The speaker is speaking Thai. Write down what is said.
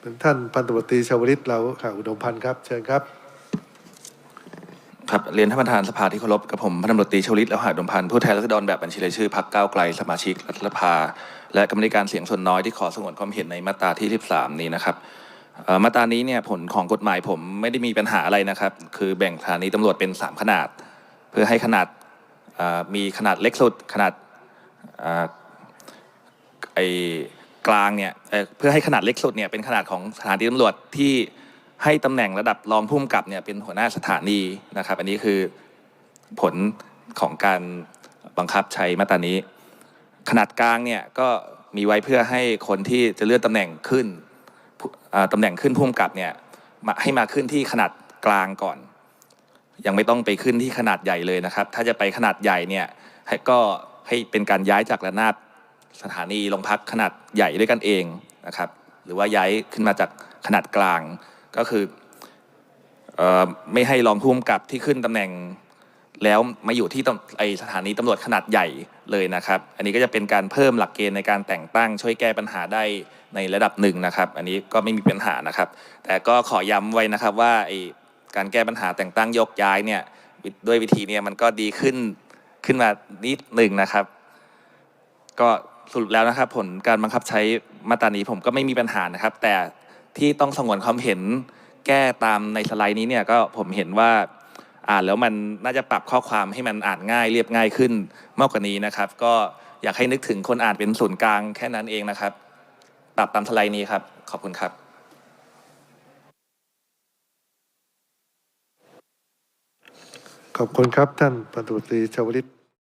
เป็นท่านพันตำรวจตรีชาวลิตเราข่าวอุดมพันธ์ครับ เชิญครับ ครับเรียนท่านประธานสภาที่เคารพกับผมพันตำรวจตรีชวลิตแล้วหาดมพันธ์ผู้แทนรัษฎรแบบบัญชีรายชื่อพรรคก้าวไกลสมาชิกรัฐสภา และกรรมธิการเสียงส่วนน้อยที่ขอสงวนความเห็นในมาตราที่13นี้นะครับมาตรานี้เนี่ยผลของกฎหมายผมไม่ได้มีปัญหาอะไรนะครับ คือแบ่งสถานีตำรวจเป็น 3 ขนาด เพื่อให้ขนาดมีขนาดเล็กสุดขนาดไอ กลางเนี่ยเเพื่อให้ขนาดเล็กสุดเนี่ยเป็นขนาดของสถานีตำรวจที่ให้ตำแหน่งระดับรองผู้กำกับเนี่ยเป็นหัวหน้าสถานีนะครับ อันนี้คือผลของการบังคับใช้มาตรานี้ ขนาดกลางเนี่ยก็มีไว้เพื่อให้คนที่จะเลื่อนตำแหน่งขึ้นตำแหน่งขึ้นผู้กำกับเนี่ยให้มาขึ้นที่ขนาดกลางก่อน ยังไม่ต้องไปขึ้นที่ขนาดใหญ่เลยนะครับ ถ้าจะไปขนาดใหญ่เนี่ยก็ให้เป็นการย้ายจากระนาบ สถานีโรงพักขนาดใหญ่ด้วยกันเองนะครับ หรือว่าย้ายขึ้นมาจากขนาดกลางก็คืออไม่ให้รองผู้กำกับที่ขึ้นตำแหน่ง แล้วมาอยู่ที่ตำไอสถานีตำรวจขนาดใหญ่เลยนะครับ อันนี้ก็จะเป็นการเพิ่มหลักเกณฑ์ในการแต่งตั้ง ช่วยแก้ปัญหาได้ในระดับหนึ่งนะครับ อันนี้ก็ไม่มีปัญหานะครับ แต่ก็ขอย้ำไว้นะครับว่าไอการแก้ปัญหาแต่งตั้งยกย้ายเนี่ยด้วยวิธีเนี่ยมันก็ดีขึ้นขึ้นมานิดหนึ่งนะครับ ก็ สรุปแล้วนะครับ ผลการบังคับใช้มาตรานี้ผมก็ไม่มีปัญหานะครับ แต่ที่ต้องสงวนความเห็นแก้ตามในสไลด์นี้เนี่ยก็ผมเห็นว่าอ่านแล้วมันน่าจะปรับข้อความให้มันอ่านง่ายเรียบง่ายขึ้นมากกว่านี้นะครับ ก็อยากให้นึกถึงคนอ่านเป็นศูนย์กลางแค่นั้นเองนะครับ ปรับตามสไลด์นี้ครับ ขอบคุณครับ ขอบคุณครับท่านพันตำรวจตรีชาวลิต